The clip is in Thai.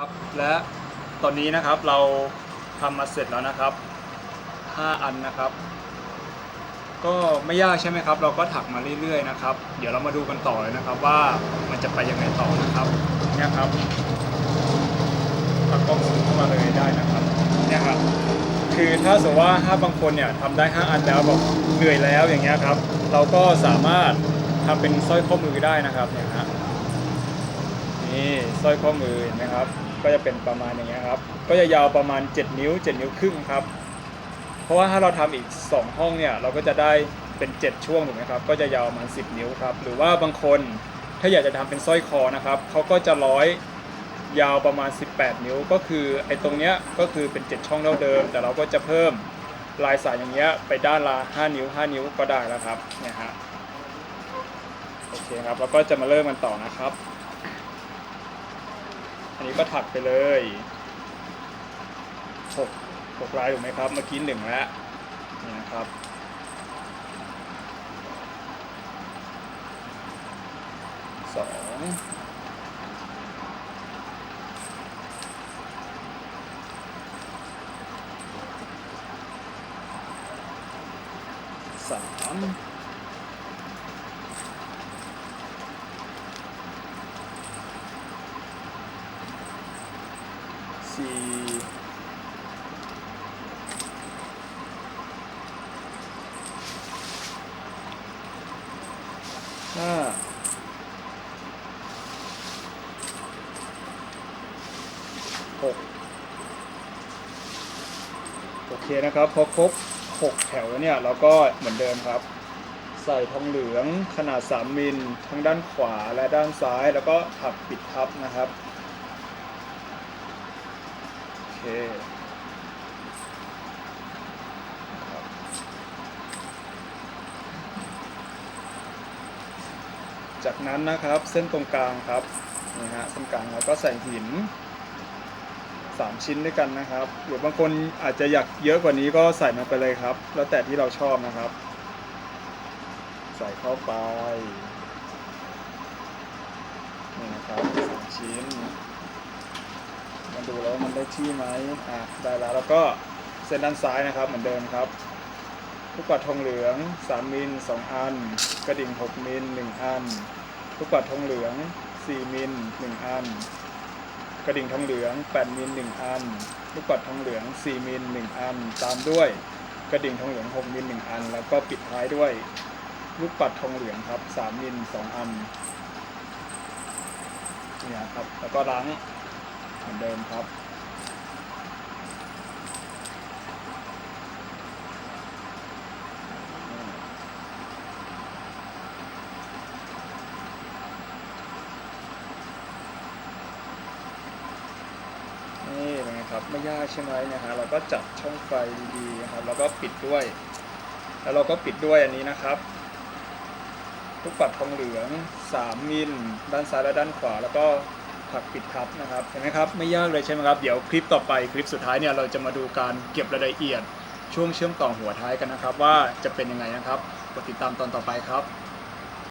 ครับและตอนนี้นะครับเราทำมาเสร็จแล้วนะครับ 5 อันนะครับ ก็ไม่ยากใช่ไหมครับ เราก็ถักมาเรื่อยๆนะครับ เดี๋ยวเรามาดูกันต่อเลยนะครับว่ามันจะไปยังไงต่อนะครับเนี่ยครับตักกล้องซูมเข้ามาเลยได้นะครับเนี่ยครับคือถ้าสมมติว่าถ้าบางคนเนี่ยทำได้ 5 อันแล้วแบบเหนื่อยแล้วอย่างเงี้ยครับ เราก็สามารถทำเป็นสร้อยข้อมือได้นะครับเนี่ยฮะนี่สร้อยข้อมือเห็นไหมครับ ก็จะเป็นประมาณอย่างเงี้ยครับ ก็จะยาวประมาณ 7 นิ้ว 7 นิ้วครึ่งครับ เพราะว่าถ้าเราทำอีก 2 ห้องเนี่ยเราก็จะได้เป็น 7 ช่วงถูกไหมครับ ก็จะยาวประมาณ 10 นิ้วครับ หรือว่าบางคนถ้าอยากจะทำเป็นสร้อยคอนะครับเขาก็จะร้อยยาวประมาณ 18 นิ้ว ก็คือไอ้ตรงเนี้ยก็คือเป็น 7 ช่องเท่าเดิม แต่เราก็จะเพิ่มลายสายอย่างเงี้ยไปด้านละ 5 นิ้ว 5 นิ้วก็ได้แล้วครับเนี่ยฮะโอเคครับแล้วก็จะมาเริ่มกันต่อนะครับ อันนี้ก็ถักไปเลยหกหกลายถูกไหมครับ เมื่อกี้หนึ่งแล้วนี่นะครับสองสามีห้าหกโอเคนะครับ พอครบ 6 แถวเนี่ยเราก็เหมือนเดิมครับ ใส่ทองเหลืองขนาด 3 มิล ทั้งด้านขวาและด้านซ้าย แล้วก็ถักปิดทับนะครับ เคจากนั้นนะครับเส้นตรงกลางครับนี่ฮะเส้นกลางเราก็ใส่หิน 3 ชิ้นด้วยกันนะครับ หรือบางคนอาจจะอยากเยอะกว่านี้ก็ใส่มาไปเลยครับ แล้วแต่ที่เราชอบนะครับ ใส่เข้าไปนี่นะครับสามชิ้น มาดูแล้วมันได้ที่ไหมอะได้แล้วแล้วก็เส้นด้านซ้ายนะครับเหมือนเดิมครับลูกปัดทองเหลือง 3มิล2อัน กระดิ่ง 6มิล1อันลูกปัดทองเหลือง 4มิล1อัน กระดิ่งทองเหลือง 8มิล1อันลูกปัดทองเหลือง 4มิล1อัน ตามด้วยกระดิ่งทองเหลือง 6มิล1อัน แล้วก็ปิดท้ายด้วยลูกปัดทองเหลืองครับ 3มิล2อันเนี่ยครับแล้วก็ล้าง เหมือนเดิมครับนี่นไงครับไม่ยากใช่ไหมนะฮะเราก็จับช่องไฟดีๆนะครับแล้วก็ปิดด้วย แล้วเราก็ปิดด้วยอันนี้นะครับลูกปัดทองเหลือง 3 มิล ด้านซ้ายและด้านขวาแล้วก็ ผักปิดครับนะครับเห็นไหมครับไม่ยากเลยใช่ไหมครับเดี๋ยวคลิปต่อไปคลิปสุดท้ายเนี่ยเราจะมาดูการเก็บรายละเอียดช่วงเชื่อมต่อหัวท้ายกันนะครับ ว่าจะเป็นยังไงนะครับกดติดตามตอนต่อไปครับ